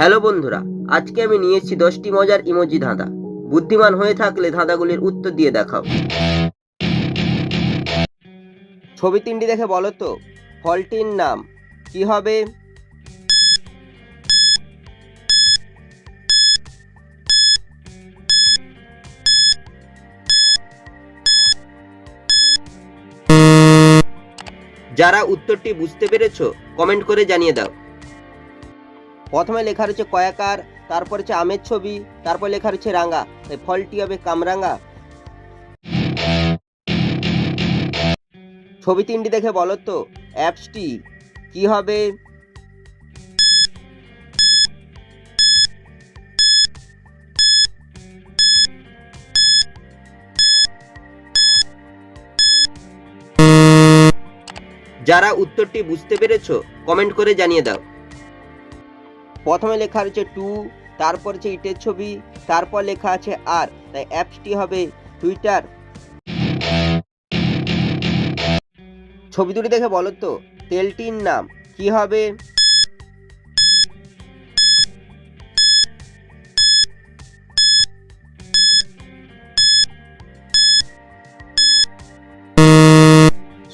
Hello বন্ধুরা, আজকে আমি নিয়ে এসেছি দশটি মজার ইমোজি ধাঁধা। বুদ্ধিমান হয়ে থাকলে ধাঁধাগুলির উত্তর দিয়ে দেখাও। ছবি তিনটি দেখে বলো তো, ফলটির নাম কি হবে? যারা উত্তরটি বুঝতে পেরেছ, কমেন্ট করে জানিয়ে দাও। প্রথমে লেখা রয়েছে কয়াকার, তারপর হচ্ছে আমের ছবি, তারপর লেখা রয়েছে রাঙা। তাই ফলটি হবে কামরাঙা। ছবি তিনটি দেখে বলো তো, অ্যাপসটি কি হবে? যারা উত্তরটি বুঝতে পেরেছ, কমেন্ট করে জানিয়ে দাও। প্রথমে লেখা রয়েছে টু, তারপর হচ্ছে ইটের ছবি, তারপর লেখা আছে আর। তাই অ্যাপসটি হবে টুইটার। ছবি দুটি দেখে বলো তো, তেলটির নাম কি হবে?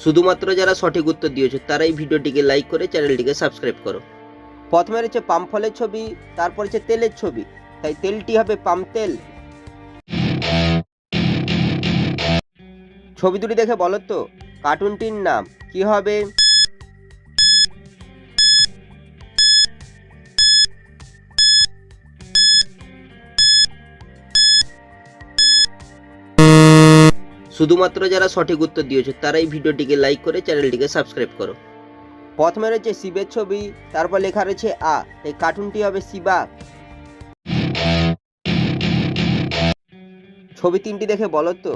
শুধুমাত্র যারা সঠিক উত্তর দিয়েছ, তারাই ভিডিওটিকে লাইক করে চ্যানেলটিকে সাবস্ক্রাইব করো। প্রথমে রয়েছে পাম ফলের ছবি, তারপর হচ্ছে তেলের ছবি। তাই তেলটি হবে পাম তেল। ছবি দুটি দেখে বলো তো, কার্টুনটির নাম কি হবে? শুধুমাত্র যারা সঠিক উত্তর দিয়েছ, তারাই ভিডিওটিকে লাইক করে চ্যানেলটিকে সাবস্ক্রাইব করো। প্রথমে রয়েছে শিবের ছবি, তারপর লেখা রয়েছে আ, এই কার্টুনটি হবে শিবা। ছবি তিনটি দেখে বলো তো,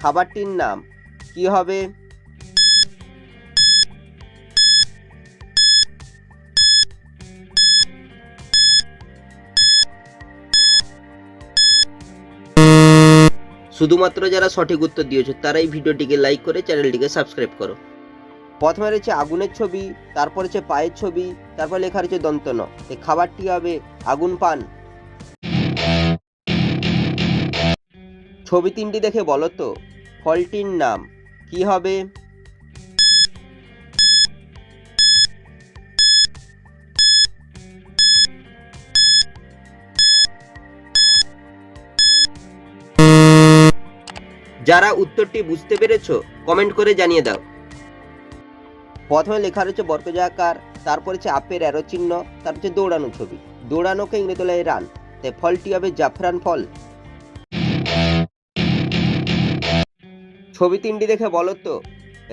খাবারটির নাম কি হবে? শুধুমাত্র যারা সঠিক উত্তর দিয়েছ, তারাই ভিডিওটিকে লাইক করে চ্যানেলটিকে সাবস্ক্রাইব করো। প্রথমে রয়েছে আগুনের ছবি, তারপর হচ্ছে পায়ের ছবি, তারপর লেখা রয়েছে দন্তন। এই খাবারটি হবে আগুন পান। ছবি তিনটি দেখে বলো তো, ফলটির নাম কি হবে? যারা উত্তরটি বুঝতে পেরেছ কমেন্ট করে জানিয়ে দাও। প্রথমে লেখা রয়েছে বর্গজাকার তারপর হচ্ছে আপের অ্যারো চিহ্ন, তারপর হচ্ছে দৌড়ানো ছবি। দৌড়ানোকে ইংরেজি ইংরেতলায় রান। তাই ফলটি হবে জাফরান ফল। ছবি তিনটি দেখে বলো তো।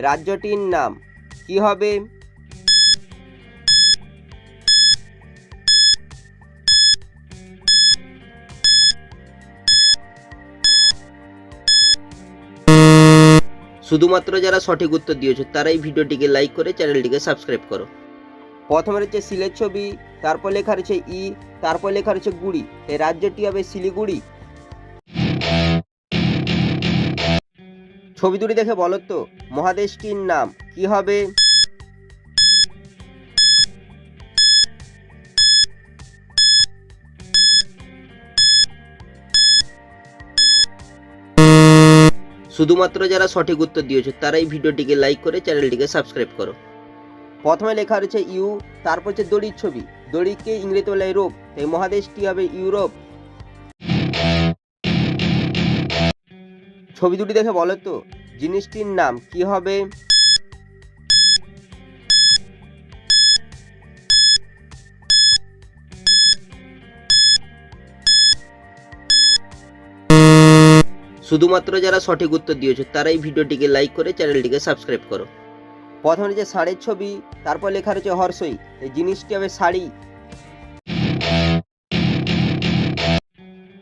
রাজ্যটির নাম কি হবে? শুধুমাত্র যারা সঠিক উত্তর দিয়েছে, তারাই ভিডিওটিকে লাইক করে চ্যানেলটিকে সাবস্ক্রাইব করো। প্রথমে রয়েছে সিলেট ছবি, তারপর লেখা রয়েছে ই, তারপর লেখা রয়েছে গুড়ি। এই রাজ্যটি হবে শিলিগুড়ি। ছবি দুটি দেখে বলো তো, মহাদেশটির নাম কি হবে? শুধুমাত্র যারা সঠিক উত্তর দিয়েছে, তারাই ভিডিওটিকে লাইক করে চ্যানেলটিকে সাবস্ক্রাইব করো। প্রথমে লেখা রয়েছে ইউ, তারপর হচ্ছে দড়ির ছবি। দড়িকে ইংরেজি বলে রোপ। এই মহাদেশটি হবে? ইউরোপ। ছবি দুটি দেখে বলো তো। জিনিসটির নাম কি হবে? শুধুমাত্র যারা সঠিক উত্তর দিয়েছে, তারাই ভিডিওটিকে লাইক করে চ্যানেলটিকে সাবস্ক্রাইব করো। প্রথমে যে শাড়ির ছবি, তারপর লেখা রয়েছে হর্ষই, এই জিনিসটি হবে শাড়ি।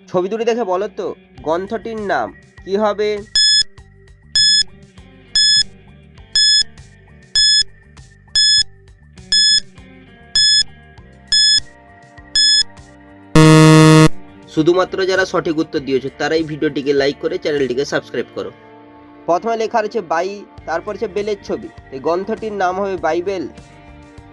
ছবি দুটি দেখে বলো তো গ্রন্থটির নাম, কি হবে? শুধুমাত্র যারা সঠিক উত্তর দিয়েছে, তারাই ভিডিওটিকে লাইক করে চ্যানেলটিকে সাবস্ক্রাইব করো। প্রথমে লেখা রয়েছে বাই, তারপর হচ্ছে বেলের ছবি। এই গ্রন্থটির নাম হবে বাইবেল।